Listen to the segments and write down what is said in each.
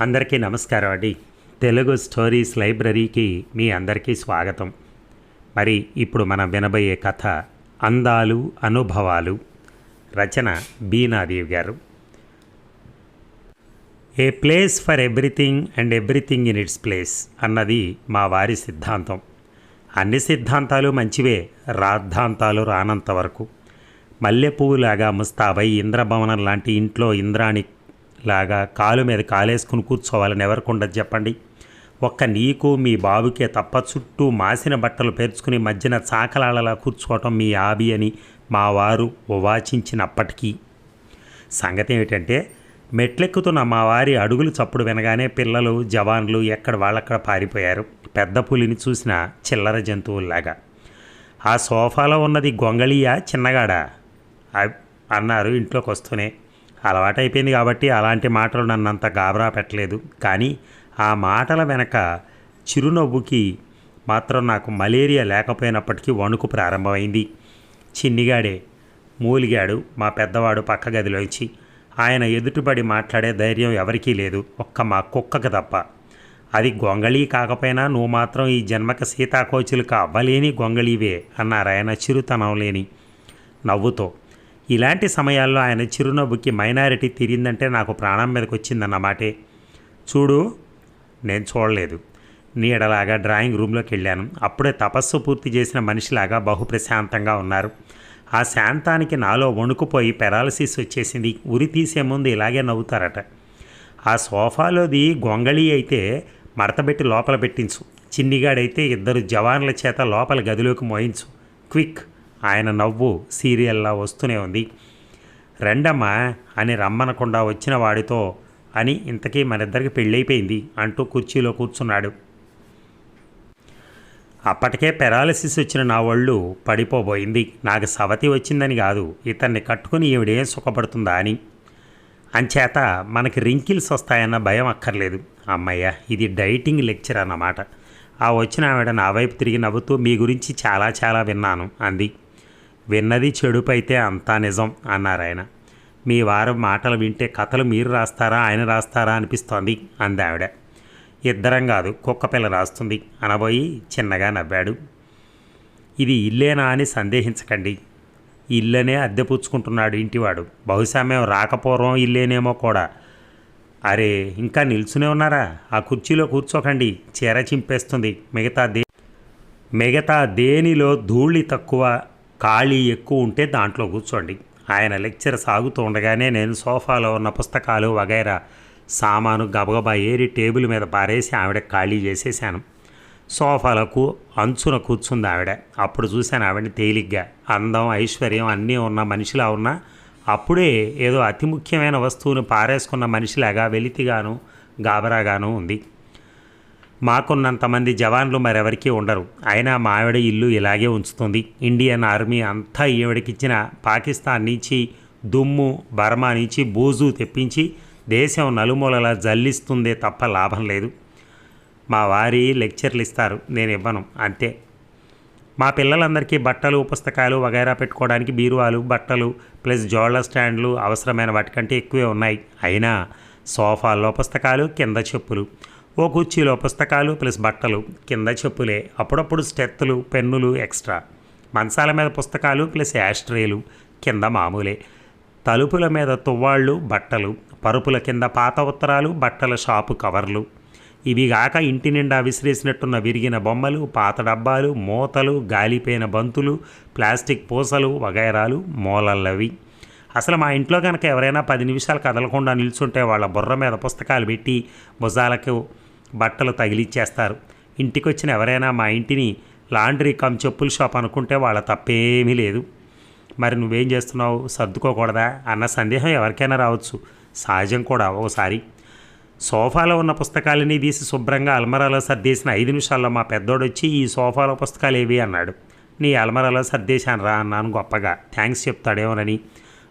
అందరికీ నమస్కారం అండి. తెలుగు స్టోరీస్ లైబ్రరీకి మీ అందరికీ స్వాగతం. మరి ఇప్పుడు మనం వినబోయే కథ అందాలు అనుభవాలు. రచన బీనాదేవి గారు. A place for everything and everything in its place అన్నది మా వారి సిద్ధాంతం. అన్ని సిద్ధాంతాలు మంచివే రాద్ధాంతాలు రానంత వరకు. మల్లెపువ్వులాగా ముస్తాబై ఇంద్రభవనం లాంటి ఇంట్లో ఇంద్రాణి లాగా కాలు మీద కాలేసుకుని కూర్చోవాలని ఎవరికుండదు చెప్పండి. ఒక్క నీకు మీ బాబుకే తప్ప చుట్టూ మాసిన బట్టలు పేర్చుకుని మధ్యన చాకలాలలా కూర్చోవటం మీ ఆబి అని మా వారు ఉవాచించినప్పటికీ సంగతి ఏమిటంటే మెట్లెక్కుతున్న మా వారి అడుగులు చప్పుడు వినగానే పిల్లలు జవాన్లు ఎక్కడ వాళ్ళక్కడ పారిపోయారు. పెద్ద పులిని చూసిన చిల్లర జంతువుల్లాగా. ఆ సోఫాలో ఉన్నది గొంగళియా చిన్నగాడా? అన్నారు ఇంట్లోకి వస్తూనే అలవాటైపోయింది కాబట్టి అలాంటి మాటలు నన్నంత గాబరా పెట్టలేదు. కానీ ఆ మాటల వెనక చిరునవ్వుకి మాత్రం నాకు మలేరియా లేకపోయినప్పటికీ వణుకు ప్రారంభమైంది. చిన్నిగాడే మూలిగాడు మా పెద్దవాడు పక్క గదిలోంచి. ఆయన ఎదుటిపడి మాట్లాడే ధైర్యం ఎవరికీ లేదు. ఒక్క మా కుక్కకు తప్ప. అది గొంగళీ కాకపోయినా నువ్వు మాత్రం ఈ జన్మక సీతాకోచులు అవ్వలేని గొంగళీవే అన్నారు ఆయన చిరుతనం లేని నవ్వుతో. ఇలాంటి సమయాల్లో ఆయన చిరునవ్వుకి మైనారిటీ తిరిగిందంటే నాకు ప్రాణం మీదకి వచ్చిందన్నమాటే చూడు నేను చూడలేదు. నీడలాగా డ్రాయింగ్ రూమ్లోకి వెళ్ళాను. అప్పుడే తపస్సు పూర్తి చేసిన మనిషిలాగా బహు ప్రశాంతంగా ఉన్నారు. ఆ శాంతానికి నాలో వణుకుపోయి పెరాలసిస్ వచ్చేసింది. ఉరి తీసే ముందు ఇలాగే నవ్వుతారట. ఆ సోఫాలోది గొంగళి అయితే మడతబెట్టి లోపల పెట్టించు. చిన్నిగాడైతే ఇద్దరు జవాన్ల చేత లోపల గదిలోకి మోయించు. క్విక్! ఆయన నవ్వు సీరియల్లా వస్తూనే ఉంది. రెండమ్మా అని రమ్మనకుండా వచ్చిన వాడితో అని ఇంతకీ మనిద్దరికి పెళ్ళైపోయింది అంటూ కుర్చీలో కూర్చున్నాడు. అప్పటికే పెరాలసిస్ వచ్చిన నా ఒళ్ళు పడిపోబోయింది. నాకు సవతి వచ్చిందని కాదు ఇతన్ని కట్టుకుని ఈవిడేం సుఖపడుతుందా అని. అంచేత మనకి రింకిల్స్ వస్తాయన్న భయం అక్కర్లేదు. అమ్మయ్య ఇది డైటింగ్ లెక్చర్ అన్నమాట ఆ వచ్చిన ఆవిడ నా వైపు తిరిగి నవ్వుతూ మీ గురించి చాలా చాలా విన్నాను అంది. విన్నది చెడుపైతే అంతా నిజం అన్నారు ఆయన. మీ వారు మాటలు వింటే కథలు మీరు రాస్తారా ఆయన రాస్తారా అనిపిస్తోంది అంది ఆవిడ. ఇద్దరం కాదు కుక్క పిల్ల రాస్తుంది అనబోయి చిన్నగా నవ్వాడు. ఇది ఇల్లేనా అని సందేహించకండి. ఇల్లనే అద్దె పుచ్చుకుంటున్నాడు ఇంటివాడు. బహుశా మేము రాకపోవడం ఇల్లేనేమో కూడా. అరే ఇంకా నిల్చునే ఉన్నారా? ఆ కుర్చీలో కూర్చోకండి. చీర చింపేస్తుంది. మిగతా దే మిగతా దేనిలో ధూళి తక్కువ? ఖాళీ ఎక్కువ ఉంటే దాంట్లో కూర్చోండి. ఆయన లెక్చర్ సాగుతూ ఉండగానే నేను సోఫాలో ఉన్న పుస్తకాలు వగైరా సామాను గబగబా ఏరి టేబుల్ మీద పారేసి ఆవిడ ఖాళీ చేసేసాను సోఫాలకు అంచున కూర్చుంది ఆవిడ. అప్పుడు చూశాను ఆవిడని తేలిగ్గా. అందం ఐశ్వర్యం అన్నీ ఉన్న మనిషిలా ఉన్నా అప్పుడే ఏదో అతి ముఖ్యమైన వస్తువును పారేసుకున్న మనిషిలాగా వెలితిగాను గాబరాగాను ఉంది. మాకున్నంతమంది జవాన్లు మరెవరికీ ఉండరు. అయినా మా ఆవిడ ఇల్లు ఇలాగే ఉంచుతుంది. ఇండియన్ ఆర్మీ అంతా ఈవిడకిచ్చిన పాకిస్తాన్ నుంచి దుమ్ము బర్మా నుంచి బూజు తెప్పించి దేశం నలుమూలలా జల్లిస్తుందే తప్ప లాభం లేదు. మా వారి లెక్చర్లు ఇస్తారు. నేను ఇవ్వను. అంతే. మా పిల్లలందరికీ బట్టలు పుస్తకాలు వగైరా పెట్టుకోవడానికి బీరువాలు బట్టలు ప్లస్ జోళ్ళ స్టాండ్లు అవసరమైన వాటికంటే ఎక్కువే ఉన్నాయి. అయినా సోఫాల్లో పుస్తకాలు కింద చెప్పులు. ఓ కుర్చీలో పుస్తకాలు ప్లస్ బట్టలు కింద చెప్పులే అప్పుడప్పుడు స్టెత్తులు పెన్నులు ఎక్స్ట్రా. మంచాల మీద పుస్తకాలు ప్లస్ యాస్ట్రేలు కింద మామూలే. తలుపుల మీద తువ్వాళ్ళు బట్టలు పరుపుల కింద పాత ఉత్తరాలు బట్టల షాపు కవర్లు. ఇవిగాక ఇంటి నిండా విసిరేసినట్టున్న విరిగిన బొమ్మలు పాత డబ్బాలు మూతలు గాలిపోయిన బంతులు ప్లాస్టిక్ పూసలు వగైరాలు మూలల్లవి. అసలు మా ఇంట్లో కనుక ఎవరైనా పది నిమిషాలు కదలకుండా నిల్చుంటే వాళ్ళ బుర్ర మీద పుస్తకాలు పెట్టి భుజాలకు బట్టలు తగిలిచ్చేస్తారు. ఇంటికొచ్చిన ఎవరైనా మా ఇంటిని లాండ్రీ కమ్ చెప్పుల షాప్ అనుకుంటే వాళ్ళ తప్పేమీ లేదు. మరి నువ్వేం చేస్తున్నావు? సర్దుకోకూడదా? అన్న సందేహం ఎవరికైనా రావచ్చు. సహజం కూడా ఒకసారి సోఫాలో ఉన్న పుస్తకాలని తీసి శుభ్రంగా అల్మరాలో సర్దేసిన ఐదు నిమిషాల్లో మా పెద్దోడు వచ్చి ఈ సోఫాలో పుస్తకాలు ఏవి అన్నాడు. నీ అల్మరాలో సర్దేశాను రా అన్నాను గొప్పగా. థ్యాంక్స్ చెప్తాడేమోనని.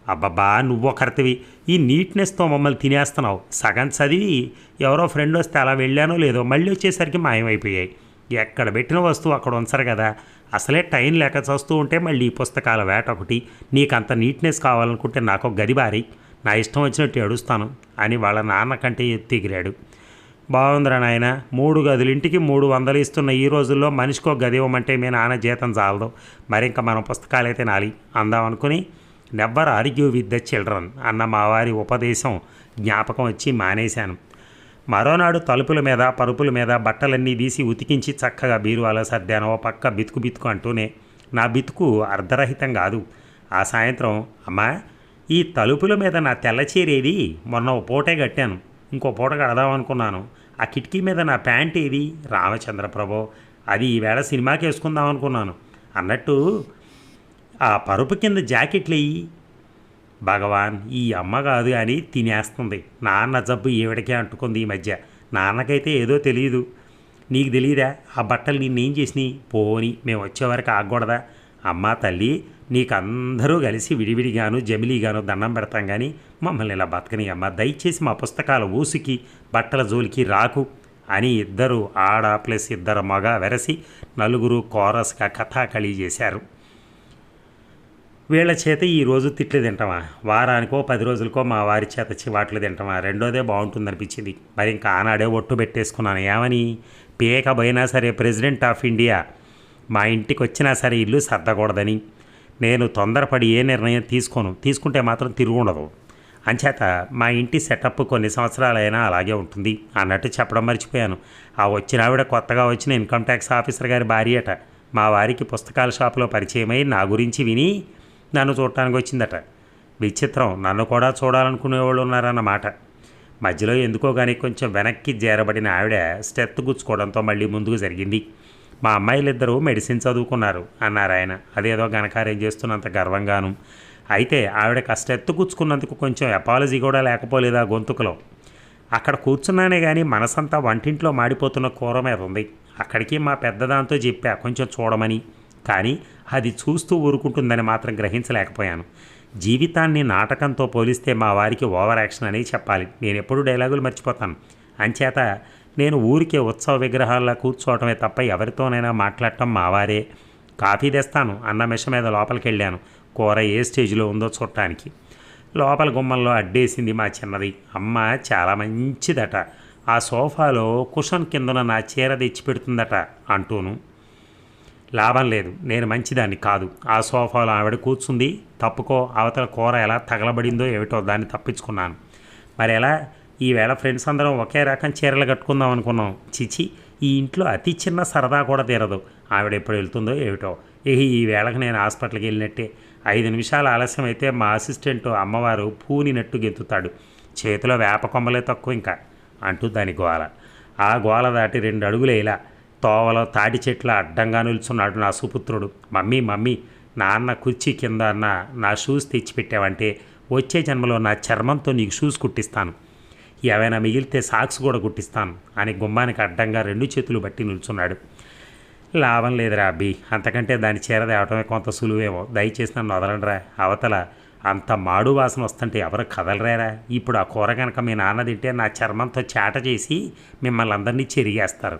అబ్బబ్బా నువ్వొకరితివి ఈ నీట్నెస్తో మమ్మల్ని తినేస్తున్నావు. సగం చదివి ఎవరో ఫ్రెండ్ వస్తే అలా వెళ్ళానో లేదో మళ్ళీ వచ్చేసరికి మాయమైపోయాయి. ఎక్కడ పెట్టిన వస్తువు అక్కడ ఉంచరు కదా. అసలే టైం లేక చస్తూ ఉంటే మళ్ళీ ఈ పుస్తకాల వేట ఒకటి. నీకంత నీట్నెస్ కావాలనుకుంటే నాకు గది బారి నా ఇష్టం వచ్చినట్టు ఏడుస్తాను అని వాళ్ళ నాన్న కంటే ఎత్తిగిరాడు. బాగుందిరా నాయన మూడు గదులు ఇంటికి మూడు వందలు ఇస్తున్న ఈ రోజుల్లో మనిషికో గది ఇవ్వమంటే మీ నాన్న జీతం చాలదు. మరి ఇంకా మనం పుస్తకాలు అయితే నాలి. అందాం అనుకుని never argue with the children అన్న మా వారి ఉపదేశం జ్ఞాపకం వచ్చి మానేశాను. మరోనాడు తలుపుల మీద పరుపుల మీద బట్టలన్నీ తీసి ఉతికించి చక్కగా బీరువాలో సర్దాను. ఓ పక్క బితుకు బితుకు అంటూనే నా బితుకు అర్ధరహితం కాదు. ఆ సాయంత్రం అమ్మా ఈ తలుపుల మీద నా తెల్ల మొన్న ఓ పూటే కట్టాను. ఇంకో పూట కడదాం అనుకున్నాను. ఆ కిటికీ మీద నా ప్యాంట్ ఏది? రామచంద్ర ప్రభో అది ఈవేళ సినిమాకి వేసుకుందాం అనుకున్నాను. అన్నట్టు ఆ పరుపు కింద జాకెట్లు భగవాన్ ఈ అమ్మ కాదు అని తినేస్తుంది. నాన్న జబ్బు ఈవిడకే అంటుకుంది ఈ మధ్య. నాన్నకైతే ఏదో తెలియదు నీకు తెలియదా ఆ బట్టలు నిన్నేం చేసినాయి? పోని మేము వచ్చేవరకు ఆగకూడదా? అమ్మ తల్లి నీకందరూ కలిసి విడివిడిగాను జమిలీగాను దండం పెడతాం కానీ మమ్మల్ని ఇలా బతకని అమ్మ. దయచేసి మా పుస్తకాల ఊసుకి బట్టల జోలికి రాకు అని ఇద్దరు ఆడ ప్లస్ ఇద్దరు మగ వెరసి నలుగురు కోరస్గా కథాకళి చేశారు. వీళ్ళ చేత ఈ రోజు తిట్లు తింటామా? వారానికో పది రోజులకో మా వారి చేత చివాట్లు తింటామా? రెండోదే బాగుంటుంది అనిపించింది మరి ఇంకా ఆనాడే ఒట్టు పెట్టేసుకున్నాను. ఏమని? పేక పోయినా సరే ప్రెసిడెంట్ ఆఫ్ ఇండియా. మా ఇంటికి వచ్చినా సరే ఇల్లు సర్దకూడదని. నేను తొందరపడి ఏ నిర్ణయం తీసుకోను. తీసుకుంటే మాత్రం తిరుగుండదు. అంచేత మా ఇంటి సెటప్ కొన్ని సంవత్సరాలైనా అలాగే ఉంటుంది అన్నట్టు చెప్పడం మర్చిపోయాను. ఆ వచ్చిన ఆవిడ కొత్తగా వచ్చిన ఇన్కమ్ ట్యాక్స్ ఆఫీసర్ గారి భార్య అట మా వారికి పుస్తకాల షాపులో పరిచయమై నా గురించి విని నన్ను చూడటానికి వచ్చిందట. విచిత్రం. నన్ను కూడా చూడాలనుకునేవాళ్ళు ఉన్నారన్నమాట. మధ్యలో ఎందుకో కానీ కొంచెం వెనక్కి చేరబడిన ఆవిడ స్టెత్ గుచ్చుకోవడంతో మళ్ళీ ముందుకు జరిగింది. మా అమ్మాయిలిద్దరూ మెడిసిన్ చదువుకున్నారు అన్నారు ఆయన. అదేదో ఘనకార్యం చేస్తున్నంత గర్వంగాను. అయితే ఆవిడకి ఆ స్టెత్ గుచ్చుకున్నందుకు కొంచెం అపాలజీ కూడా లేకపోలేదు ఆ గొంతుకులో. అక్కడ కూర్చున్నానే కానీ మనసంతా వంటింట్లో మాడిపోతున్న కూర మీద ఉంది. అక్కడికి మా పెద్దదాంతో చెప్పా కొంచెం చూడమని. కానీ అది చూస్తూ ఊరుకుంటుందని మాత్రం గ్రహించలేకపోయాను. జీవితాన్ని నాటకంతో పోలిస్తే మా వారికి ఓవర్ యాక్షన్ అని చెప్పాలి. నేను ఎప్పుడు డైలాగులు మర్చిపోతాను. అంచేత నేను ఊరికే ఉత్సవ విగ్రహాల్లో కూర్చోవటమే తప్ప ఎవరితోనైనా మాట్లాడటం మా వారే. కాఫీ తెస్తాను. అన్న మిష మీద లోపలికి వెళ్ళాను కూర ఏ స్టేజ్లో ఉందో చూడటానికి. లోపల గుమ్మంలో అడ్డేసింది మా చిన్నది. అమ్మ చాలా మంచిదట. ఆ సోఫాలో కుషన్ కిందన నా చీర తెచ్చి పెడుతుందట అంటూను. లాభం లేదు. నేను మంచిదాన్ని కాదు. ఆ సోఫాలో ఆవిడ కూర్చుంది. తప్పుకో అవతల కూర ఎలా తగలబడిందో ఏమిటో దాన్ని తప్పించుకున్నాను. మరి ఎలా? ఈవేళ ఫ్రెండ్స్ అందరం ఒకే రకం చీరలు కట్టుకుందాం అనుకున్నాం. చిచి ఈ ఇంట్లో అతి చిన్న సరదా కూడా తీరదు. ఆవిడ ఎప్పుడు వెళ్తుందో ఏమిటో. ఇహ ఈ వేళకు నేను హాస్పిటల్కి వెళ్ళినట్టే. ఐదు నిమిషాలు ఆలస్యం అయితే మా అసిస్టెంట్ అమ్మవారు పూనినట్టు గెంతుతాడు. చేతిలో వేప కొమ్మలే తక్కువ ఇంకా అంటూ దాని గోల. ఆ గోల దాటి రెండు అడుగులు ఇలా. తోవలో తాటి చెట్ల అడ్డంగా నిల్చున్నాడు నా సుపుత్రుడు. మమ్మీ మమ్మీ నాన్న కుర్చీ కింద అన్న నా షూస్ తెచ్చిపెట్టావంటే వచ్చే జన్మలో నా చర్మంతో నీకు షూస్ కుట్టిస్తాను. ఏవైనా మిగిలితే సాక్స్ కూడా కుట్టిస్తాను అని గుమ్మానికి అడ్డంగా రెండు చేతులు బట్టి నిల్చున్నాడు. లాభం లేదురా అబ్బి అంతకంటే దాని చీర తేవటమే కొంత సులువేమో. దయచేసి నన్ను వదలండిరా. అవతల అంత మాడు వాసన వస్తుంటే ఎవరు కదలరేరా? ఇప్పుడు ఆ కూర కనుక మీ నాన్న తింటే నా చర్మంతో చేట చేసి మిమ్మల్ని అందరినీ చెరిగేస్తారు.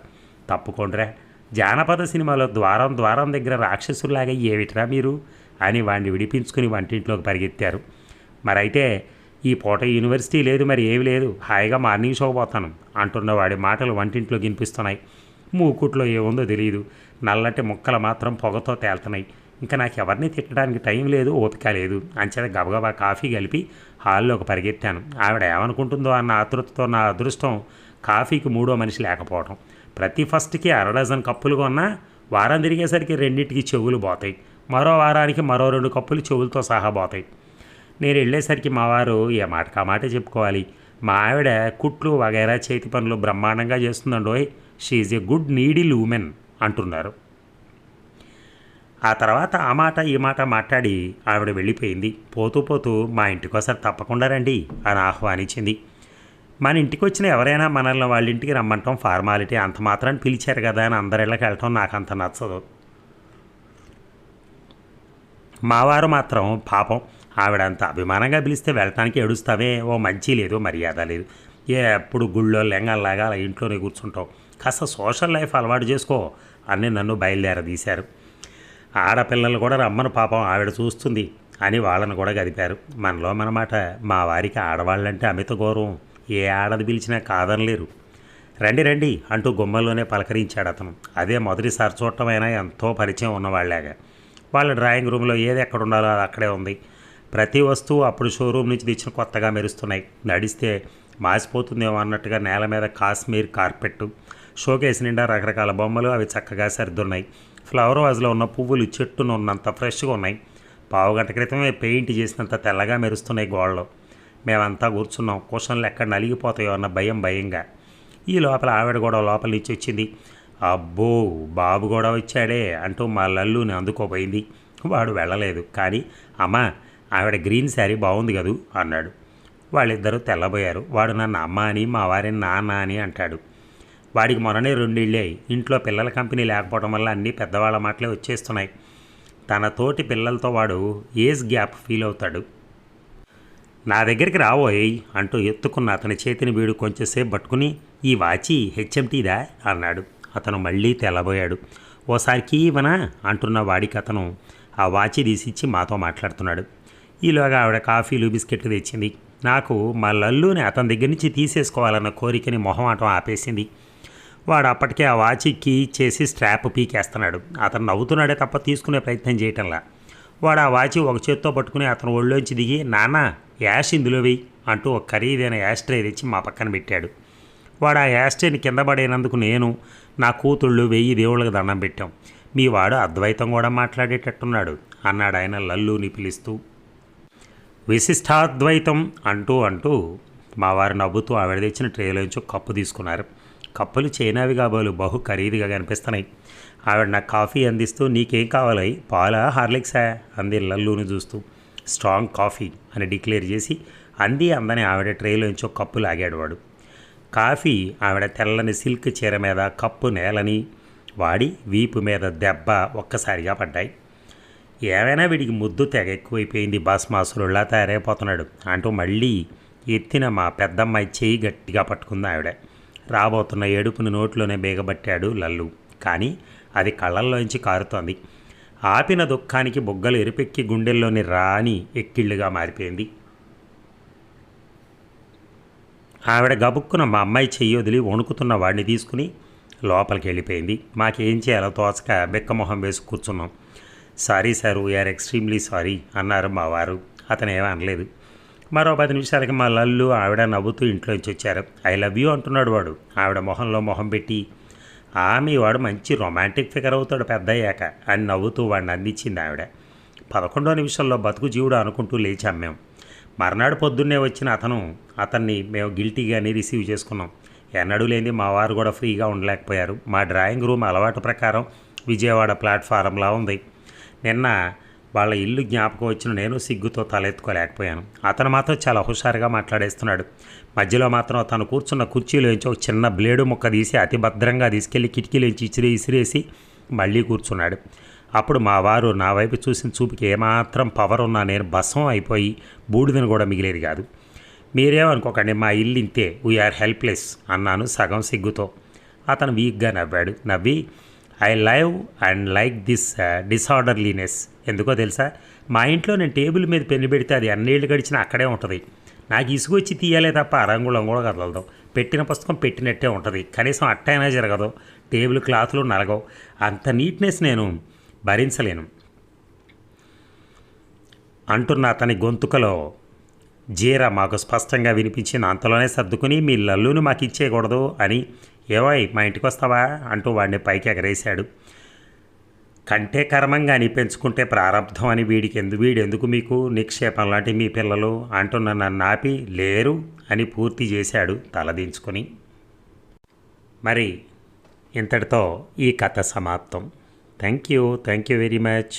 తప్పుకోండిరా. జానపద సినిమాలో ద్వారం ద్వారం దగ్గర రాక్షసులాగా ఏమిటిరా మీరు? అని వాడిని విడిపించుకుని వంటింట్లోకి పరిగెత్తారు. మరైతే ఈ పూట యూనివర్సిటీ లేదు మరి ఏమి లేదు. హాయిగా మార్నింగ్ షో పోతాను అంటున్న వాడి మాటలు వంటింట్లో వినిపిస్తున్నాయి. మూకుట్లో ఏముందో తెలియదు నల్లటి ముక్కలు మాత్రం పొగతో తేలుతున్నాయి. ఇంకా నాకు ఎవరిని తిట్టడానికి టైం లేదు ఓపిక లేదు. అంచేత గబగబా కాఫీ కలిపి హాల్లోకి పరిగెత్తాను. ఆవిడ ఏమనుకుంటుందో అన్న ఆతృతతో నా అదృష్టం కాఫీకి మూడో మనిషి లేకపోవడం ప్రతి ఫస్ట్కి అర డజన్ కప్పులు కొన్నా వారం తిరిగేసరికి రెండింటికి చెవులు పోతాయి. మరో వారానికి మరో రెండు కప్పులు చెవులతో సహా పోతాయి. నేను వెళ్ళేసరికి మా వారు ఏ మాటకా మాట చెప్పుకోవాలి. మా ఆవిడ కుట్లు వగైరా చేతి పనులు బ్రహ్మాండంగా చేస్తుందండోయ్ she's a good needle women అంటున్నారు. ఆ తర్వాత ఆ మాట ఈ మాట మాట్లాడి ఆవిడ వెళ్ళిపోయింది. పోతూ పోతూ మా ఇంటికోసారి తప్పకుండా రండి అని ఆహ్వానించింది. మన ఇంటికి వచ్చిన ఎవరైనా మనల్ని వాళ్ళ ఇంటికి రమ్మంటాం ఫార్మాలిటీ అంత మాత్రాన్ని పిలిచారు కదా అని అందరిళ్ళకి వెళ్ళటం నాకు అంత నచ్చదు మావారు మాత్రం పాపం ఆవిడ అంత అభిమానంగా పిలిస్తే వెళ్ళటానికి ఏడుస్తావే ఓ మంచి లేదు మర్యాద లేదు. ఏ ఎప్పుడు గుళ్ళో లెంగల్లాగా అలా ఇంట్లోనే కూర్చుంటావు. కాస్త సోషల్ లైఫ్ అలవాటు చేసుకో అని నన్ను బయలుదేరదీశారు. ఆడపిల్లలు కూడా రమ్మను పాపం ఆవిడ చూస్తుంది అని వాళ్ళని కూడా గదిపారు. మనలో మనమాట మా వారికి ఆడవాళ్ళంటే అమిత గౌరవం. ఏ ఆడది పిలిచినా కాదనలేరు రండి రండి అంటూ గుమ్మల్లోనే పలకరించాడు అతను. అదే మొదటిసారి చూడటమైనా ఎంతో పరిచయం ఉన్నవాళ్ళగా వాళ్ళ డ్రాయింగ్ రూమ్లో ఏది ఎక్కడ ఉండాలో అది అక్కడే ఉంది. ప్రతి వస్తువు అప్పుడు షోరూమ్ నుంచి తెచ్చిన కొత్తగా మెరుస్తున్నాయి. నడిస్తే మాసిపోతుందేమో అన్నట్టుగా నేల మీద కాశ్మీర్ కార్పెట్ షోకేస్ నిండా రకరకాల బొమ్మలు అవి చక్కగా సర్దున్నాయి. ఫ్లవర్ వాజ్లో ఉన్న పువ్వులు చెట్టును ఉన్నంత ఫ్రెష్గా ఉన్నాయి. పావు గంట క్రితమే పెయింట్ చేసినంత తెల్లగా మెరుస్తున్నాయి గోడలు. మేమంతా కూర్చున్నాం. కుషన్లు ఎక్కడ నలిగిపోతాయో అన్న భయం భయంగా. ఈ లోపల ఆవిడ కూడా లోపల నుంచి వచ్చింది. అబ్బో బాబు కూడా వచ్చాడే అంటూ మా లల్లుని అందుకోపోయింది వాడు వెళ్ళలేదు. కానీ అమ్మా ఆవిడ గ్రీన్ శారీ బాగుంది కదూ అన్నాడు. వాళ్ళిద్దరూ తెల్లబోయారు. వాడు నన్ను అమ్మ అని మా వారిని నాన్న అని అంటాడు. వాడికి మొన్ననే రెండిళ్ళాయి. ఇంట్లో పిల్లల కంపెనీ లేకపోవడం వల్ల అన్నీ పెద్దవాళ్ళ మాటలే వచ్చేస్తున్నాయి. తన తోటి పిల్లలతో వాడు ఏజ్ గ్యాప్ ఫీల్ అవుతాడు. నా దగ్గరికి రావోయ్ అంటూ ఎత్తుకున్న అతని చేతిని వీడు కొంచెంసేపు పట్టుకుని ఈ వాచి హెచ్ఎంటీదా? అన్నాడు. అతను మళ్ళీ తెల్లబోయాడు. ఓసారికి కీ అంటున్న వాడికి అతను ఆ వాచి తీసిచ్చి మాతో మాట్లాడుతున్నాడు. ఈలోగా ఆవిడ కాఫీలు బిస్కెట్లు తెచ్చింది. నాకు మా లల్లుని అతని దగ్గర నుంచి తీసేసుకోవాలన్న కోరికని మొహమాటం ఆపేసింది. వాడు అప్పటికే ఆ వాచి కీ చేసి స్ట్రాప్ పీకేస్తున్నాడు. అతను నవ్వుతున్నాడే తప్ప తీసుకునే ప్రయత్నం చేయటంలా. వాడు ఆ వాచి ఒక చేత్తో పట్టుకుని అతను ఒళ్ళోంచి దిగి నాన్న యాష్ ఇందులో వెయ్యి అంటూ ఒక ఖరీదైన యాస్ట్రే తెచ్చి మా పక్కన పెట్టాడు. వాడు ఆ యాస్ట్రేని కింద పడేనందుకు నేను నా కూతుళ్ళు వెయ్యి దేవుళ్ళకి దండం పెట్టాం. మీ వాడు అద్వైతం కూడా మాట్లాడేటట్టున్నాడు అన్నాడు ఆయన లల్లుని పిలుస్తూ. విశిష్టాద్వైతం అంటూ అంటూ మా వారు నవ్వుతూ ఆవిడ తెచ్చిన ట్రేలోంచి కప్పు తీసుకున్నారు. కప్పులు చైనావి కాబోలు బహు ఖరీదుగా కనిపిస్తున్నాయి. ఆవిడ నాకు కాఫీ అందిస్తూ నీకేం కావాలి? పాలా? హార్లిక్సా? అంది లల్లుని చూస్తూ. స్ట్రాంగ్ కాఫీ అని డిక్లేర్ చేసి అంది అందని ఆవిడ ట్రేలోంచి ఒక కప్పు లాగాడు వాడు. కాఫీ ఆవిడ తెల్లని సిల్క్ చీర మీద కప్పు నేలని వాడి వీపు మీద దెబ్బ ఒక్కసారిగా పడ్డాయి. ఏమైనా వీడికి ముద్దు తెగ ఎక్కువైపోయింది బస్ మాసులులా తయారైపోతున్నాడు అంటూ మళ్ళీ ఎత్తిన మా పెద్దమ్మాయి చేయి గట్టిగా పట్టుకుంది ఆవిడ. రాబోతున్న ఏడుపును నోట్లోనే బేగబట్టాడు లల్లు. కానీ అది కళ్ళల్లోంచి కారుతోంది. ఆపిన దుఃఖానికి బుగ్గలు ఎరిపెక్కి గుండెల్లోని రాని ఎక్కిళ్ళుగా మారిపోయింది. ఆవిడ గబుక్కున మా అమ్మాయి చెయ్యి వదిలి వణుకుతున్న వాడిని తీసుకుని లోపలికి వెళ్ళిపోయింది. మాకేం చేయాలో తోచక బెక్కమొహం వేసి కూర్చున్నాం. Sorry sir we are extremely sorry అన్నారు మా వారు. అతను ఏమీ అనలేదు. మరో పది నిమిషాలకి మా లల్లు ఆవిడ నవ్వుతూ ఇంట్లోంచి వచ్చారు. ఐ లవ్ యూ అంటున్నాడు వాడు. ఆవిడ మొహంలో మొహం పెట్టి ఆమె వాడు మంచి రొమాంటిక్ ఫిగర్ అవుతాడు పెద్ద అయ్యాక అని నవ్వుతూ వాడిని అందించింది ఆవిడ. పదకొండో నిమిషంలో బతుకు జీవుడు అనుకుంటూ లేచాం మేము మర్నాడు పొద్దున్నే వచ్చిన అతను అతన్ని మేము గిల్టీగానే రిసీవ్ చేసుకున్నాం. ఎన్నడూ లేని మా వారు కూడా ఫ్రీగా ఉండలేకపోయారు. మా డ్రాయింగ్ రూమ్ అలవాటు ప్రకారం విజయవాడ ప్లాట్ఫారంలా ఉంది. నిన్న వాళ్ళ ఇల్లు జ్ఞాపకం వచ్చిన నేను సిగ్గుతో తలెత్తుకోలేకపోయాను. అతను మాత్రం చాలా హుషారుగా మాట్లాడేస్తున్నాడు. మధ్యలో మాత్రం తను కూర్చున్న కుర్చీలోంచి ఒక చిన్న బ్లేడు ముక్క తీసి అతి భద్రంగా తీసుకెళ్ళి కిటికీలోంచి ఇచ్చిరి ఇసిరేసి మళ్ళీ కూర్చున్నాడు. అప్పుడు మా వారు నా వైపు చూసిన చూపుకి ఏమాత్రం పవర్ ఉన్నా నేను బసం అయిపోయి బూడిదని కూడా మిగిలేది కాదు. మీరేమనుకోకండి మా ఇల్లు ఇంతే. వీఆర్ హెల్ప్లెస్ అన్నాను సగం సిగ్గుతో. అతను వీక్గా నవ్వాడు. నవ్వి I live and like this disorderliness ఎందుకో తెలుసా? మా ఇంట్లో నేను టేబుల్ మీద పెన్ను పెడితే అది అన్నేళ్ళు గడిచినా అక్కడే ఉంటుంది. నాకు ఇసుగు వచ్చి తీయాలే తప్ప అరంగుళం కూడా కదలదు. పెట్టిన పుస్తకం పెట్టినట్టే ఉంటుంది. కనీసం అట్టైనా జరగదు. టేబుల్ క్లాత్లు నలగవు. అంత నీట్నెస్ నేను భరించలేను. అంటున్న అతని గొంతుకలో. జీర మాకు స్పష్టంగా వినిపించింది. అంతలోనే సర్దుకుని మీ లల్లుని మాకు ఇచ్చేయకూడదు అని ఏవాయ్ మా ఇంటికి వస్తావా అంటూ వాడిని పైకి ఎగరేశాడు. కంటే కర్మంగా అని పెంచుకుంటే ప్రారంధం అని వీడికి ఎందు వీడెందుకు మీకు నిక్షేపం లాంటి మీ పిల్లలు అంటున్న నన్ను ఆపి లేరు అని పూర్తి చేశాడు తలదించుకొని మరి ఇంతటితో ఈ కథ సమాప్తం. Thank you. Thank you very much.